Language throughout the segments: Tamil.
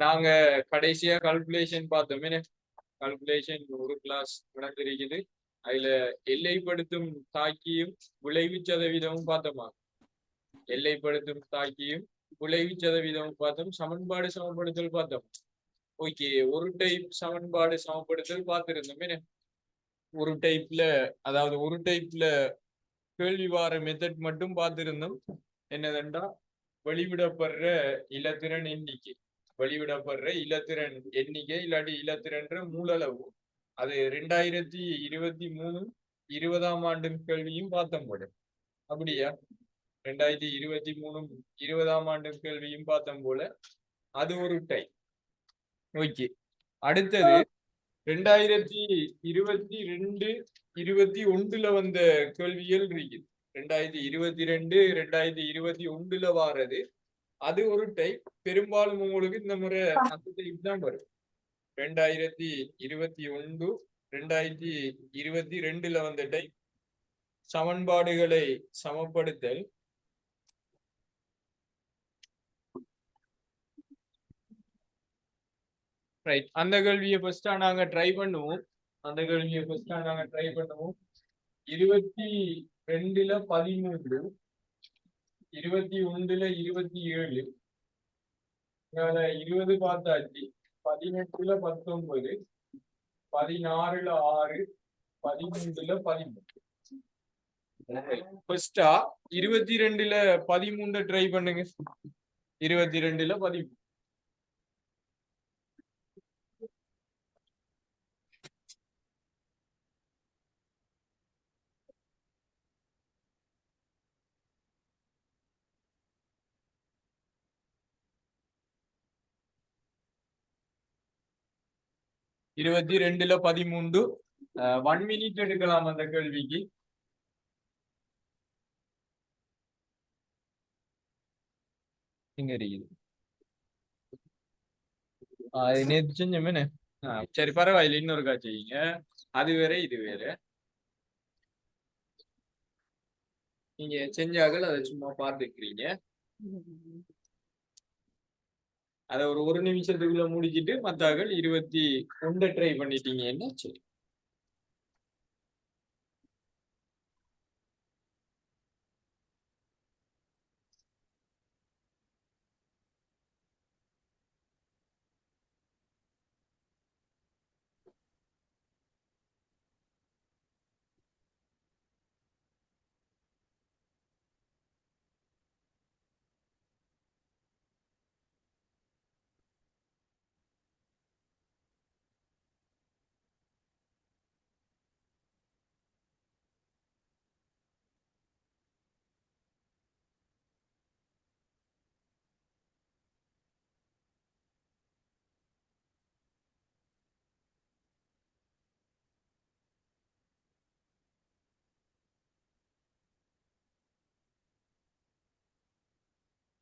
நாங்க கடைசியா கால்குலேஷன் பார்த்தோமே கல்குலேஷன் கால்குலேஷன் ஒரு கிளாஸ் நடந்திருக்குது. அதுல எல்லைப்படுத்தும் தாக்கியும் விளைவு சதவீதமும் பார்த்தோமா? எல்லைப்படுத்தும் தாக்கியும் விளைவு சதவீதமும் பார்த்தோம். சமன்பாடு சமப்படுத்தல் பார்த்தோம். ஓகே ஒரு டைப் சமன்பாடு சமப்படுத்தல் பார்த்திருந்தோமே. ஒரு டைப்ல அதாவது ஒரு டைப்ல கேள்வி வார மெத்தட் மட்டும் பார்த்திருந்தோம். என்னதுண்டா வெளிவிடப்படுற இலத்திறன் எண்ணிக்கை. வெளிவிடப்படுற இலத்திரன் எண்ணிக்கை இல்லாட்டி இலத்திரன்ற மூலளவு. அது ரெண்டாயிரத்தி இருபத்தி மூணு இருபதாம் ஆண்டு கேள்வியும் பார்த்தோம் போல. அப்படியா? ரெண்டாயிரத்தி இருபத்தி மூணு இருபதாம் ஆண்டு கேள்வியும் பார்த்தோம் போல. அது ஒரு டை. ஓகே. அடுத்தது ரெண்டாயிரத்தி இருபத்தி ரெண்டு இருபத்தி ஒன்றுல வந்த கேள்விகள் இருக்குது. ரெண்டாயிரத்தி இருபத்தி ரெண்டு ரெண்டாயிரத்தி இருபத்தி ஒன்றுல வாரது. அது ஒரு டைப் பெரும்பாலும் உங்களுக்கு இந்த முறை அந்த டைப் தான் வரும். ரெண்டாயிரத்தி இருபத்தி ஒன்று ரெண்டாயிரத்தி இருபத்தி ரெண்டுல வந்த டைப் சமன்பாடுகளை சமப்படுத்தல். ரைட் அந்த கேள்வியை ஃபர்ஸ்டா நாங்க ட்ரை பண்ணுவோம். அந்த கேள்வியை ஃபர்ஸ்டா நாங்க ட்ரை பண்ணுவோம். இருபத்தி ரெண்டுல பதிமூன்று இருபத்தி ஒன்றுல இருபத்தி ஏழு. இருபது பார்த்தாச்சு. பதினெட்டுல பத்தொன்பது பதினாறுல ஆறு பதிமூன்றுல பதிமூணு ஃபர்ஸ்டா இருபத்தி ரெண்டுல பதிமூணு ட்ரை பண்ணுங்க. இருபத்தி ரெண்டுல பதிமூணு இருபத்தி ரெண்டுல பதிமூன்று ஒன் மினிட் எடுக்கலாம் அந்த கேள்விக்கு. இங்க இருக்குது ஆஹ் நேத்து சரி பரவாயில்ல இன்னொருக்கா செய்யுங்க. அது வேற இது வேற. நீங்க செஞ்சாக்கள் அதை சும்மா பார்த்துக்கிறீங்க. அதை ஒரு ஒரு நிமிஷத்துக்குள்ள முடிச்சிட்டு மத்தாக்கள் இருபத்தி ஒன்றை ட்ரை பண்ணிட்டீங்கன்னா சரி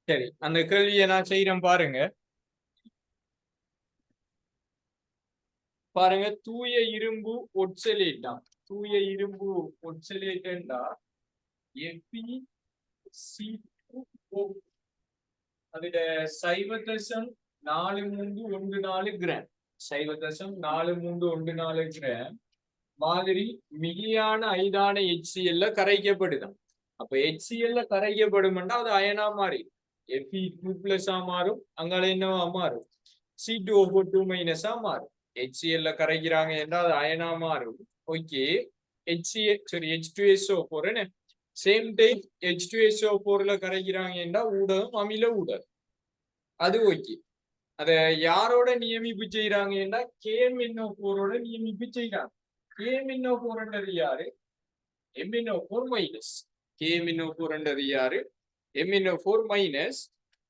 சரி அந்த கேள்வியை நான் செய்யறேன் பாருங்க. பாருங்க தூய இரும்பு ஒட்சலேட்டா? தூய இரும்பு ஒட்சலேட்டா? எபி சி அதுல சைவ தசம் நாலு மூன்று ஒன்று நாலு கிராம். சைவ தசம் நாலு மூன்று ஒன்று நாலு கிராம். மாதிரி மிகையான ஐதான HCl கரைக்கப்படுதான். அப்ப HCl ல கரைக்கப்படும்னா அது அயனா மாறி. Fe டூ பிளஸ் ஆ மாறும் அங்கால என்னவா மாறும்? சி டூ ஓ டூ மைனஸா மாறும். HCl ல கரைக்கிறாங்க என்றால் அது அயனா மாறும். ஓகே HCl சரி H two S O four என்ன? Same type H two S O போர்ல கரைக்கிறாங்க என்றால் ஊடகம் அமில ஊடகம். அது ஓகே அத யாரோட நியமிப்பு செய்யறாங்கன்னா கேஎம்என்ஓ போரோட நியமிப்பு செய்யறாங்க கேஎம்என்ஓ போர்ன்றது யாரு? M MnO four minus KMnO போர்ன்றது யாரு? எம்என்ஓ ஃபோர் மைனஸ்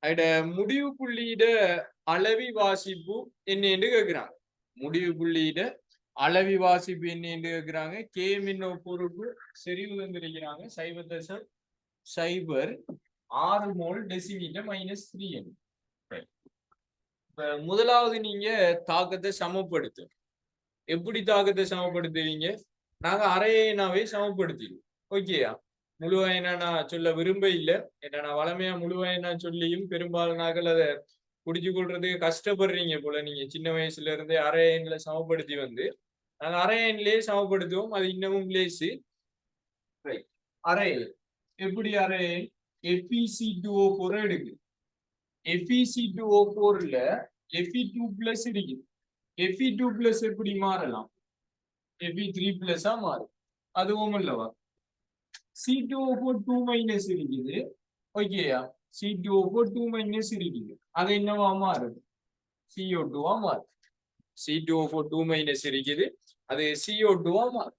அதோட முடிவு புள்ளியிட அளவி வாசிப்பு என்ன என்று கேட்கிறாங்க. முடிவு புள்ளியிட அளவி வாசிப்பு என்ன என்று கேட்கிறாங்க. கே மின்னோ பொறுப்பு செறிவு தந்திருக்கிறாங்க. சைபர் தசம் சைபர் ஆறு மோல் டெசிமீட்டர் மைனஸ் த்ரீ இப்ப முதலாவது நீங்க தாக்கத்தை சமப்படுத்து. எப்படி தாக்கத்தை சமப்படுத்துவீங்க? நாங்க அரையனாவே சமப்படுத்திடுவோம். ஓகேயா முழுவயனா நான் சொல்ல விரும்ப இல்லை. ஏன்னா நான் வளமையா முழுவயனா சொல்லியும் பெரும்பாலும் நாங்கள் அதை குடிச்சு கொள்றதுக்கு கஷ்டப்படுறீங்க போல நீங்க சின்ன வயசுல இருந்தே அரையன்ல சமப்படுத்தி வந்து. நாங்க அரையன்லயே சமப்படுத்துவோம் அது இன்னமும் லேசு. அரையன் எப்படி அரையன் எஃபிசி டூ ஓ ஃபோர் எடுக்கு எஃபிசி டூ ஓ ஃபோர்ல எஃபி டூ பிளஸ் இருக்குது எஃபி டூ பிளஸ் எப்படி மாறலாம்? எஃபி த்ரீ பிளஸ்ஸா மாறும். அதுவும் இல்லவா? C two O four two minus இருக்குது. ஓகேயா C two O four two minus இருக்குது. அது என்னவா மாறுது சிஓ டூவா மாறும். C two O four two minus இருக்குது. அது சிஓ டூவா மாறும்.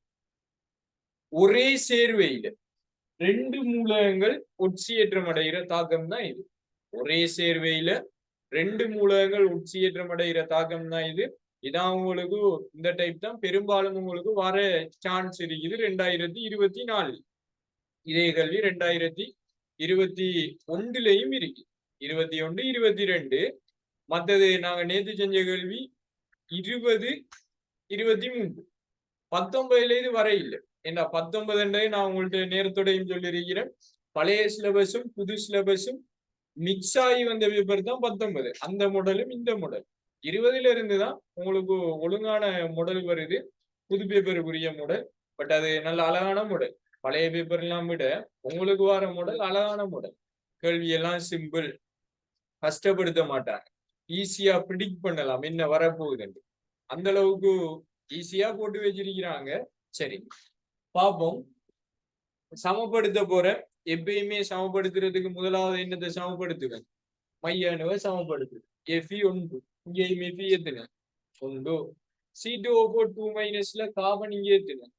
ஒரே சேர்வையில ரெண்டு மூலகங்கள் ஒட்சியேற்றம் அடைகிற தாக்கம் தான் இது. ஒரே சேர்வையில ரெண்டு மூலகங்கள் ஒட்சியேற்றம் அடைகிற தாக்கம் தான் இது. இதான் உங்களுக்கு இந்த டைப் தான். பெரும்பாலும் உங்களுக்கு வர சான்ஸ் இருக்குது. ரெண்டாயிரத்தி இருபத்தி நாலு. இதே கல்வி ரெண்டாயிரத்தி இருபத்தி ஒன்றுலயும் இருக்கு. இருபத்தி ஒன்று இருபத்தி ரெண்டு. மத்தது நாங்க நேத்து செஞ்ச கேள்வி இருபது இருபத்தி மூன்று. பத்தொன்பதுல இது வர இல்லை. ஏன்னா பத்தொன்பதுன்றது நான் உங்கள்ட்ட நேரத்தோடையும் சொல்லியிருக்கிறேன். பழைய சிலபஸும் புது சிலபஸும் மிக்ஸ் ஆகி வந்த பேப்பர் தான் பத்தொன்பது. அந்த மாடலும் இந்த மாடல் இருபதுல இருந்து தான் உங்களுக்கு ஒழுங்கான மாடல் வருது. புது பேப்பருக்குரிய மாடல் பட் அது நல்ல அழகான மாடல் பழைய பேப்பர் எல்லாம் விட உங்களுக்கு வர மாடல் அழகான மாடல் கேள்வி எல்லாம் சிம்பிள் கஷ்டப்படுத்த மாட்டாங்க. ஈஸியா ப்ரிடிக்ட் பண்ணலாம். என்ன வரப்போகுதுன்னு. அந்த அளவுக்கு ஈஸியா போட்டு வச்சிருக்கிறாங்க. சரி. பாப்போம் சமப்படுத்த போற எப்பயுமே சமப்படுத்துறதுக்கு முதலாவது என்னத்தை சமப்படுத்துவேன்? மைய சமப்படுத்து எஃபி ஒன்று. இங்கேயும் எஃபி ஏத்துனேன். ஒன்று. C two O four two மைனஸ்ல carbon இங்கே ஏத்துனேன்.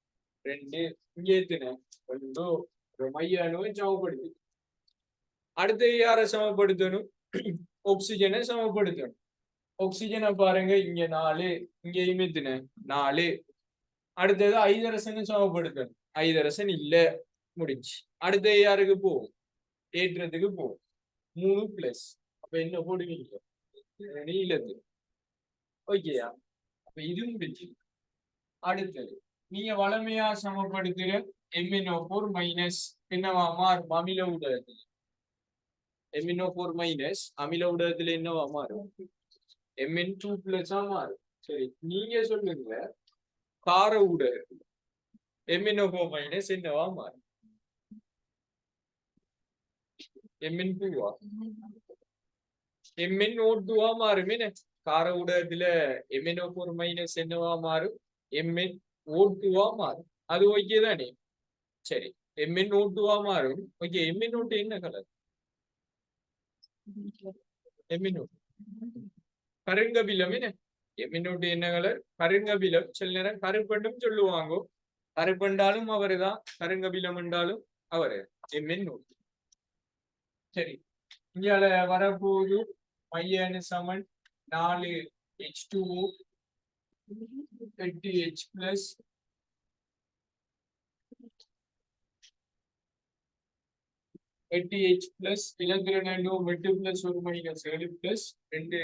ரெண்டு இங்கே எத்தனை ஒன்று ஒரு மைய அணுவை சமப்படுத்து. அடுத்து யாரை சமப்படுத்தணும்? ஆக்சிஜனை சமப்படுத்தணும். ஆக்சிஜனை பாருங்க இங்க நாலு இங்கேயும் எத்தனை நாலு. அடுத்தது ஐதரசனை சமப்படுத்தணும். ஐதரசன் இல்ல முடிஞ்சு அடுத்து யாருக்கு போகும் ஏற்றத்துக்கு போகும் மூணு பிளஸ் அப்ப என்ன போடுவீங்க? நீளத்து ஓகேயா அப்ப இது முடிஞ்சு அடுத்தது. நீங்க வளமையா சமப்படுத்துற எம்என்ஓ ஃபோர் மைனஸ் என்னவா? மாறும். அமில ஊடகத்துல. எம்என்ஓ ஃபோர் மைனஸ் அமில ஊடகத்துல என்னவா மாறும்? எம்என் டூ பிளஸா மாறும். சரி நீங்க சொல்லுங்க. கார ஊடகத்துல எம்என்ஓ ஃபோர் மைனஸ் என்னவா மாறும்? எம்என் டூவா எம்என் ஓ டூவா மாறும். என்ன? கார ஊடகத்துல எம்என்ஓ ஃபோர் மைனஸ் என்னவா மாறும்? எம்என் ஓட்டுவா மாறும் அது ஓகே தானே சரி எம்என் ஓட்டுவா மாறும் ஓகே எம்என் ஓட்டு என்ன கலர் எம்என் ஓட்டு கருங்கபிலம் என்ன எம்என் ஓட்டு என்ன கலர் கருங்கபிலம் சில நேரம் கருப்பண்டும் சொல்லுவாங்க கருப்பண்டாலும் அவரு தான் கருங்கபிலம் என்றாலும் அவரு எம்என் ஓட்டு சரி இங்கால வரப்போது மையனு சமன் நாலு ஹெச் டூ 20H plus எட்டு ஹெச் பிளஸ் இலக்கு ரெண்டு எட்டு பிளஸ் ஒரு மைனஸ் ஏழு பிளஸ் ரெண்டு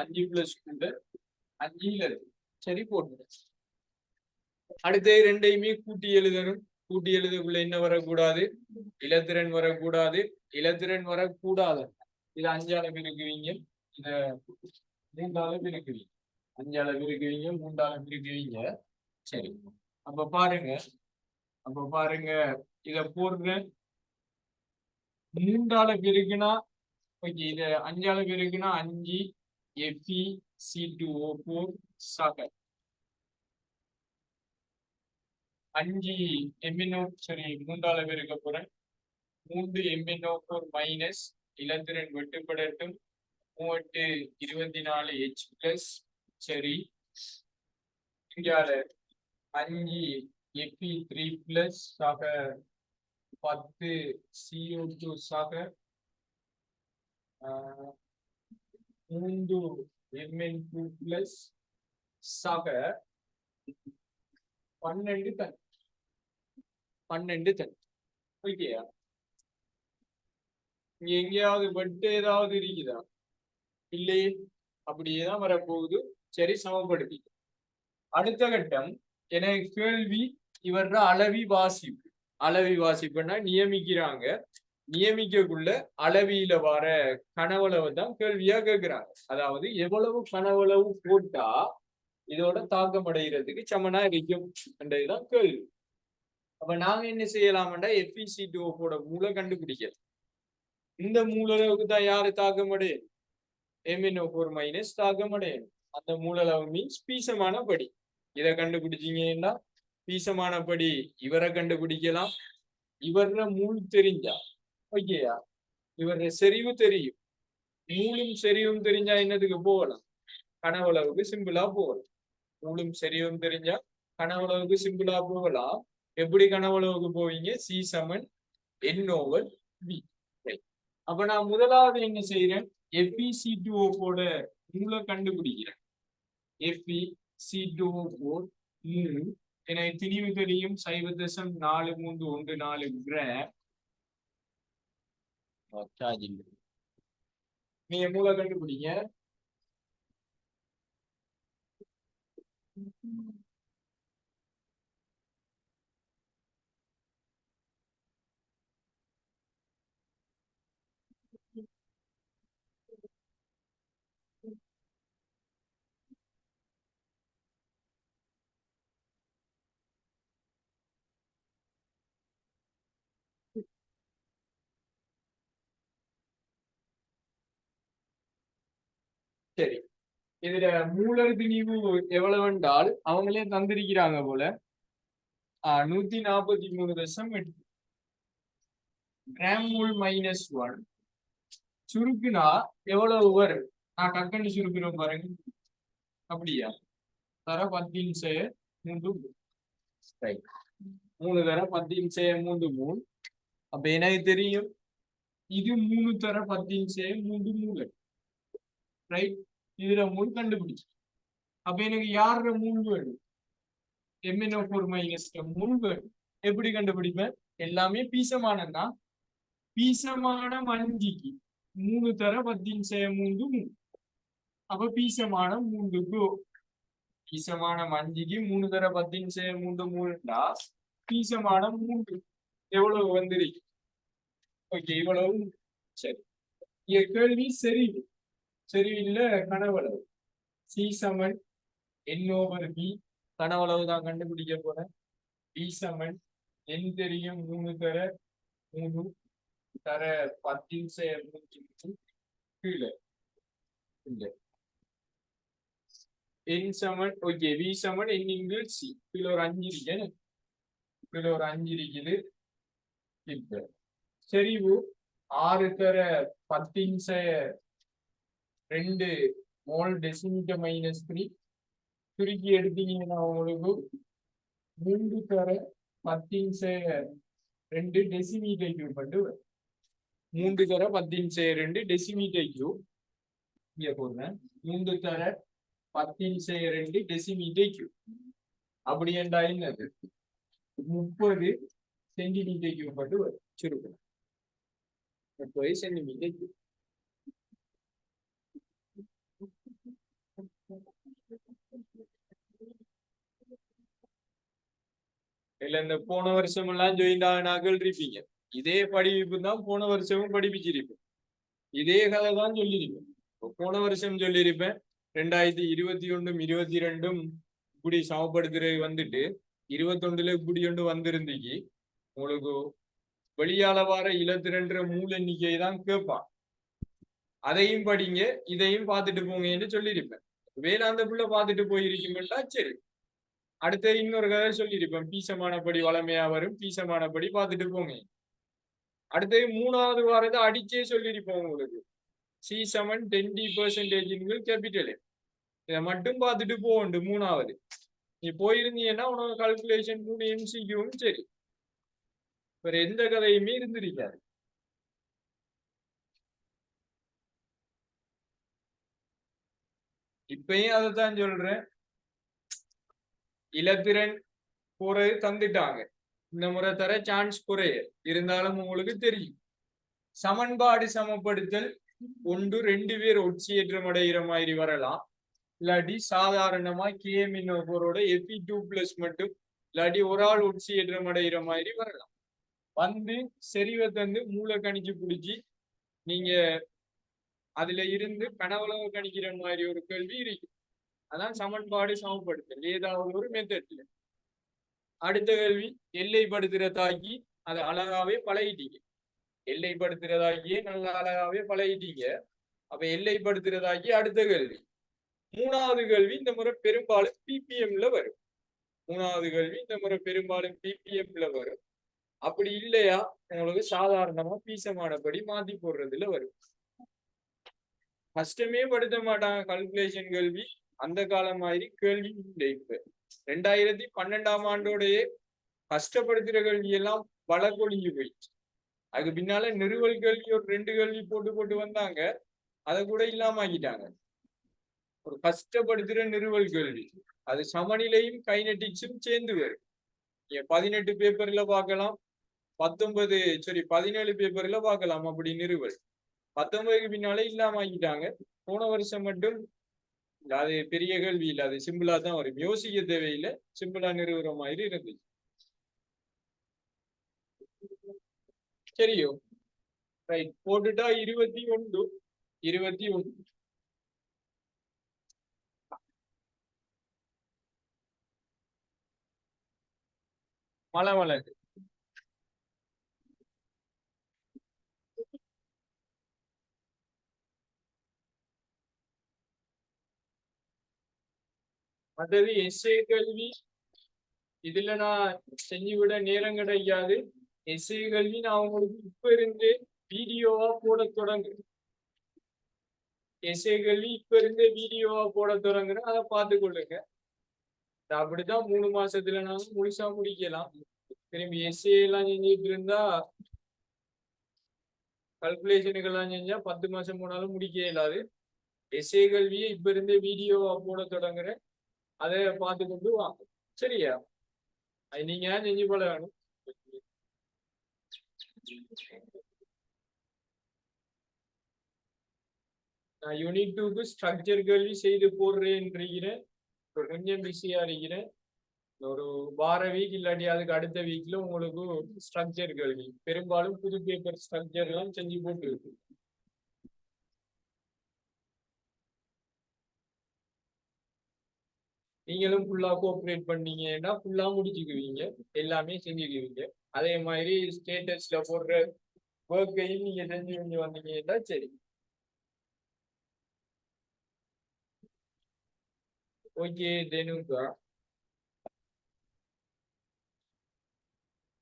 அஞ்சு பிளஸ் கூட அஞ்சுல சரி போட்டு அடுத்து ரெண்டையுமே கூட்டி எழுதணும். கூட்டி எழுதக்குள்ள என்ன வரக்கூடாது? இலத்திரன் வரக்கூடாது. இலத்திரன் வரக்கூடாது. இது அஞ்சால பிரிக்குவீங்க இத அளவு பிரிக்குவீங்க அஞ்சால பிரிக்குவீங்க மூன்றால பிரிக்குவீங்க சரி. அப்ப பாருங்க. அப்ப பாருங்க. இத போடுறேன் மூன்றால பிரிக்குனா ஓகே இத அஞ்சால பிரிக்குனா அஞ்சு Fe C two O four சகர் அஞ்சு எம்என்ஓ சரி மூன்றால பெருக்க போறேன். மூன்று எம்என்ஓ ஃபோர் மைனஸ் இலத்திரன் வெட்டுப்படட்டும். மூவெட்டு இருபத்தி நாலு ஹெச் பிளஸ் சரி. இங்கால அஞ்சு எப்பி த்ரீ பிளஸ் ஆக பத்து சிஓ டூ சாக மூன்று எம்என் டூ பிளஸ் சாக பன்னெண்டு டன் பன்னெண்டு டன் ஓகேயா இங்க எங்கேயாவது வெட்டு ஏதாவது இருக்குதா? இல்லையே. அப்படியே தான் வரப்போகுது. சரி சமப்படுத்தி அடுத்த கட்டம் எனக்கு கேள்வி இவர அளவி வாசிப்பு. அளவி வாசிப்புன்னா நியமிக்கிறாங்க. நியமிக்கக்குள்ள அளவியில வர கனவளவு தான் கேள்வியா கேட்கிறாங்க அதாவது எவ்வளவு கனவளவு போட்டா இதோட தாக்கம் அடைகிறதுக்கு சமனா இருக்கும் என்றதுதான் கேள்வி. அப்ப நாங்க என்ன செய்யலாம்டா எஃபிசி டோப்போட மூளை கண்டுபிடிக்கலாம் இந்த மூலளவுக்கு தான் யாரு தாக்கம் அடையும்? எம்என்ஓ ஃபோர் மைனஸ் தாக்கம் அடையணும் அந்த மூலளவு மீன்ஸ் பீசமான படி. இதை கண்டுபிடிச்சீங்கன்னா பீசமான படி. இவரை கண்டுபிடிக்கலாம். இவர மூல் தெரிஞ்சா ஓகேயா இவர செறிவு தெரியும். மூலும் செறிவும் தெரிஞ்சா என்னதுக்கு போகலாம்? கனவளவுக்கு சிம்பிளா போகலாம். மூலும் செறிவும் தெரிஞ்சா கனவுளவுக்கு சிம்பிளா போகலாம். எப்படி கனவுளவுக்கு போவீங்க? சி சமன் என் ஓவர் பி அப்ப நான் முதலாவது என்ன செய்யறேன் எபிசி சி டூ ஓட மூல கண்டுபிடிக்கிறேன். எஃப்இ சி டூ மூணு எனக்கு திணிவு தெரியும் சைவ தசம் நாலு மூன்று ஒன்று நாலு கிராம் நீங்க மூல கண்டுபிடிங்க. சரி. இதுல மூலர் திணிவு எவ்வளவு என்றால் அவங்களே தந்திருக்கிறாங்க போல. ஆஹ் நூத்தி நாற்பத்தி மூணு தசம் எட்டு. கிராம் மூல் மைனஸ் ஒன் சுருக்குனா எவ்வளவு வரும் நான் கக்கண்டு சுருக்குறோம் பாருங்க. அப்படியா? தர பத்தின் செய்ய மூன்று மூணு. மூணு தர பத்தின் செய்ய மூன்று மூணு. அப்ப எனக்கு தெரியும். இது மூணு தர பத்தின் சே மூன்று மூளை ரைட் இதுல மூணு கண்டுபிடிச்சு அப்ப எனக்கு யார மூணு வேணும் எம்என்ஓ ஃபோர் மைனஸ் மூணு வேணும் எப்படி கண்டுபிடிப்பேன்? எல்லாமே பீசமானன்னா பீசமான மஞ்சிக்கு மூணு தர பத்தின் சே மூன்று மூணு அப்ப பீசமான மூன்று கோ பீசமான மஞ்சிக்கு மூணு தர பத்தின் சே மூன்று மூணுண்டா பீசமான மூன்று. எவ்வளவு வந்துருக்கு ஓகே இவ்வளவு. சரி. இங்க கேள்வி சரி. செறிவில்ல கனவளவு. சி சமன் என் ஓவர் பி கனவளவு தான் கண்டுபிடிக்க போறேன். பி சமன் என் தெரியும் மூணு தர மூணு தர பத்தின் செய்ய மூன்று கீழே. இல்ல என் சமன் ஓகே வி சமன் என் இங்கில் சி கீழே ஒரு அஞ்சு இருக்கு கீழே ஒரு அஞ்சு இருக்குது. இப்ப செறிவு ஆறு தர பத்தின்ச ரெண்டு மோல் டெசிமீட்டர் மைனஸ் த்ரீ சுருக்கி எடுத்தீங்கன்னா உங்களுக்கு மூன்று தர பத்தின்ச ரெண்டு டெசிமீட்டர் கியூப் பண்ணி மூன்று தர பத்தின்ச ரெண்டு டெசிமீட்டர் கியூப் இங்கே போடுறேன் மூன்று தர பத்தின்ச ரெண்டு டெசிமீட்டர் கியூப் அப்படி என்றா என்னது? முப்பது சென்டிமீட்டர் கியூப் பண்ணி வரும் சுருக்கம் முப்பது சென்டிமீட்டர் இல்ல இந்த போன வருஷம் எல்லாம் ஜாயின் ஆகினாக்கள் இருப்பீங்க. இதே படிப்பு தான் போன வருஷமும் படிப்பிச்சிருப்பேன். இதே கதை தான் சொல்லியிருப்பேன். போன வருஷம் சொல்லியிருப்பேன். ரெண்டாயிரத்தி இருபத்தி ஒன்றும் இருபத்தி ரெண்டும் இப்படி சமப்படுத்துறது வந்துட்டு இருபத்தொண்டுல இப்படி ஒன்று வந்திருந்தீங்க உங்களுக்கு வெளியால வர இலத்திரன்ற மூல எண்ணிக்கை தான் கேட்பான். அதையும் படிங்க இதையும் பார்த்துட்டு போங்கன்னு சொல்லியிருப்பேன். வேலாந்த புள்ள பார்த்துட்டு போயிருக்கீங்களா சரி. அடுத்த இன்னொரு கதை சொல்லியிருப்பேன். பீசமானபடி வளமையா வரும் பீசமானபடி பார்த்துட்டு போங்க. அடுத்தது மூணாவது வாரத்தை அடிச்சே சொல்லியிருப்போம் உங்களுக்கு. C seven twenty percentage capital இதை மட்டும் பார்த்துட்டு போகண்டு மூணாவது. நீ போயிருந்தீங்கன்னா உனக்கு கால்குலேஷன் மூணு எம்சிக்யூவும் சரி. வேற எந்த கதையுமே இருந்திருக்காது. இப்பயும் அதைத்தான் சொல்றேன். இலத்திரன் குறைய தந்துட்டாங்க. இந்த முறை தர சான்ஸ் குறைய. இருந்தாலும் உங்களுக்கு தெரியும். சமன்பாடு சமப்படுத்தல் ஒன்று ரெண்டு பேர் ஒட்சியேற்றம் அடைகிற மாதிரி வரலாம். இல்லாட்டி சாதாரணமா கேமின் போரோட எபி டூ பிளஸ் மட்டும். இல்லாட்டி ஒரு ஆள் ஒட்சியேற்றம் அடைகிற மாதிரி வரலாம். வந்து செறிவை தந்து மூளை கணிச்சு பிடிச்சி நீங்க அதுல இருந்து கனவுளவு கணிக்கிற மாதிரி ஒரு கேள்வி இருக்கு. அதான் சமன்பாடு சமப்படுத்தல். ஏதாவது ஒரு மெத்தட்ல அடுத்த கேள்வி எல்லைப்படுத்துற தாக்கி அதை அழகாவே பழகிட்டீங்க. எல்லைப்படுத்துறதாகியே நல்ல அழகாவே பழகிட்டீங்க. அப்ப எல்லைப்படுத்துறதாகி அடுத்த கேள்வி. மூணாவது கேள்வி இந்த முறை பெரும்பாலும் பிபிஎம்ல வரும். மூணாவது கேள்வி இந்த முறை பெரும்பாலும் பிபிஎம்ல வரும். அப்படி இல்லையா? உங்களுக்கு சாதாரணமா பீசமானபடி மாத்தி போடுறதுல வரும். கஷ்டமே படுத்த மாட்டாங்க கல்குலேஷன் கேள்வி அந்த காலம் மாதிரி கேள்வி இல்லை இப்ப. ரெண்டாயிரத்தி பன்னெண்டாம் ஆண்டோடைய கஷ்டப்படுத்துற கல்வி எல்லாம் வளர்கொழிஞ்சு போயிடுச்சு. அதுக்கு பின்னால நிறுவல் கேள்வி ஒரு ரெண்டு கேள்வி போட்டு போட்டு வந்தாங்க. அதை கூட இல்லாம ஆக்கிட்டாங்க ஒரு கஷ்டப்படுத்துற நிறுவல் கேள்வி அது சமநிலையும் கைனட்டிக்ஸும் சேர்ந்து வரும். நீங்க பதினெட்டு பேப்பர்ல பார்க்கலாம். பத்தொன்பது சாரி பதினேழு பேப்பர்ல பார்க்கலாம். அப்படி நிறுவல். பத்தொன்பதுக்கு பின்னாலே இல்லாம ஆக்கிட்டாங்க. போன வருஷம் மட்டும் அது பெரிய கேள்வி இல்ல. அது சிம்பிளா தான் வரும். யோசிக்க தேவையில்லை. சிம்பிளா நிறுவுற மாதிரி இருந்துச்சு சரியோ? ரைட் போட்டுட்டா இருபத்தி ஒன்று. இருபத்தி ஒன்று. மலை வழக்கு மற்றது எஸ்ஏ கல்வி. இதுல நான் செஞ்சு விட நேரம் கிடைக்காது எஸ்ஏ கல்வி நான் உங்களுக்கு இப்ப இருந்தே வீடியோவா போட தொடங்குறேன். எஸ்ஏ கல்வி இப்ப இருந்தே வீடியோவா போட தொடங்குறேன். அதை பார்த்து கொள்ளுங்க. இது மூணு மாசத்துல நான் முழுசா முடிக்கலாம். திரும்பி எஸ்ஏ எல்லாம் செஞ்சுட்டு இருந்தா கல்குலேஷனுக்கெல்லாம் செஞ்சா பத்து மாசம் போனாலும் முடிக்க இயலாது எஸ்ஏ கல்வியை இப்ப இருந்தே வீடியோவா போட தொடங்குறேன். அதை பார்த்து கொண்டு வாங்க சரியா? அது நீங்க ஏன் செஞ்சு போல வேணும்? நான் யூனிட் டூக்கு ஸ்ட்ரக்சர் கல்வி செய்து போடுறேன் இருக்கிறேன் கொஞ்சம் பிஸியா இருக்கிறேன். ஒரு வார வீக் இல்லாட்டி அதுக்கு அடுத்த வீக்ல உங்களுக்கு ஸ்ட்ரக்சர் கல்வி பெரும்பாலும் புது பேப்பர் ஸ்ட்ரக்சர் எல்லாம் செஞ்சு போட்டு இருக்கு. நீங்களும் ஃபுல்லா கோஆப்ரேட் பண்ணீங்கன்னா ஃபுல்லா முடிச்சுக்குவீங்க. எல்லாமே செஞ்சுக்குவீங்க. அதே மாதிரி ஸ்டேட்டஸ்ல போடுற ஒர்க்கையும் நீங்க செஞ்சு செஞ்சு வந்தீங்கன்னா சரி. ஓகே தெனுகா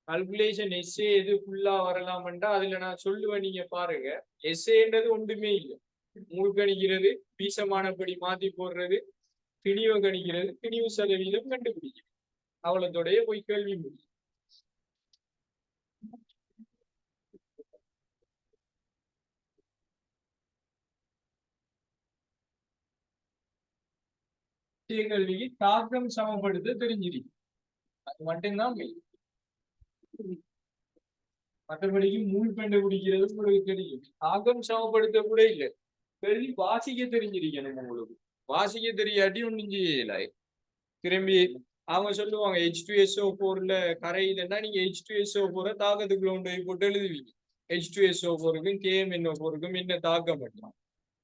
கல்குலேஷன் எஸ்ஏ எது ஃபுல்லா வரலாம்ன்றா அதுல நான் சொல்லுவேன் நீங்க பாருங்க. எஸ்ஏன்றது ஒன்றுமே இல்லை. முழுக்கணிக்கிறது கணிக்கிறது பீசமானபடி மாத்தி போடுறது திணிவு கணிக்கிறது திணிவு சதவீதம் கண்டுபிடிக்கிறது. அவ்வளோடைய போய் கேள்வி முடியும். கல்விக்கு தாக்கம் சமப்படுத்த தெரிஞ்சிருக்கு அது மட்டும்தான் மற்றபடிக்கு மூல் கண்டுபிடிக்கிறது உங்களுக்கு தெரியும். தாக்கம் சமப்படுத்த கூட இல்லை. கேள்வி வாசிக்க தெரிஞ்சிருக்கணும் உங்களுக்கு. வாசிக்க தெரியாட்டி ஒன்றும் செய்யல திரும்பி அவங்க சொல்லுவாங்க ஹெச் டூ எஸ்ஓ போர்ல கரையிலன்னா நீங்க ஹெச் டூ எஸ்ஓ போற தாக்கத்துக்குள்ள கொண்டு போய் போட்டு எழுதுவீங்க. ஹெச் டூ எஸ்ஓ போருக்கும் கேஎம்என்ஓ போருக்கும் என்ன தாக்கம் பண்ணலாம்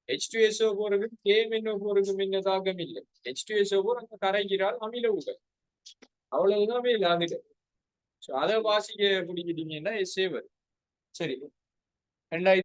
ஹெச் டூ எஸ்ஓ போருக்கும் கேஎம்என்ஓ போருக்கும் என்ன தாக்கம் இல்லை. ஹெச் டூ எஸ்ஓ போர் அங்க கரைக்கிறாள் அமில உடல். அவ்வளவுதான் இல்லை அதுல ஸோ அதை வாசிக்க பிடிக்கிட்டீங்கன்னா எஸ்ஏ வரும். சரி. ரெண்டாயிரத்தி